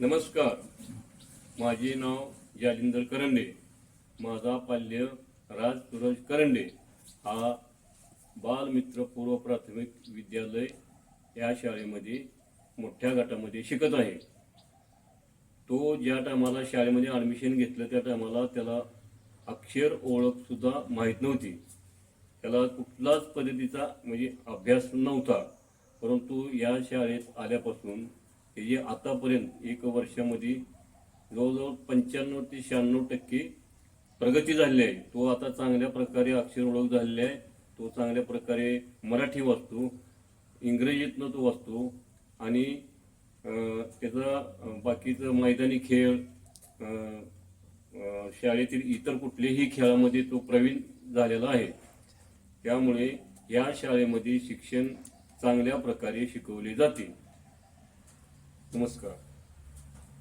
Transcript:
नमस्कार. माझे नाव जालिंदर करंडे. माझा पाल्य राज सूरज करंडे. हा बालमित्र पूर्व प्राथमिक विद्यालय या शाळेमध्ये मोठ्या गटामध्ये शिकत आहे. तो ज्या टायमाला शाळेमध्ये ॲडमिशन घेतलं त्या टायमाला त्याला अक्षर ओळखसुद्धा माहीत नव्हती. त्याला कुठलाच पद्धतीचा म्हणजे अभ्यास नव्हता. परंतु या शाळेत आल्यापासून जे आतापर्यंत एक वर्षामध्ये जवळजवळ पंच्याण्णव ते शहाण्णव टक्के प्रगती झालेली आहे. तो आता चांगल्या प्रकारे अक्षर ओळख झालेली आहे. तो चांगल्या प्रकारे मराठी वाचतो इंग्रजीतनं तो वाचतो आणि त्याचा बाकीचं मैदानी खेळ शाळेतील इतर कुठल्याही खेळामध्ये तो प्रवीण झालेला आहे. त्यामुळे या शाळेमध्ये शिक्षण चांगल्या प्रकारे शिकवले जाते. नमस्कार.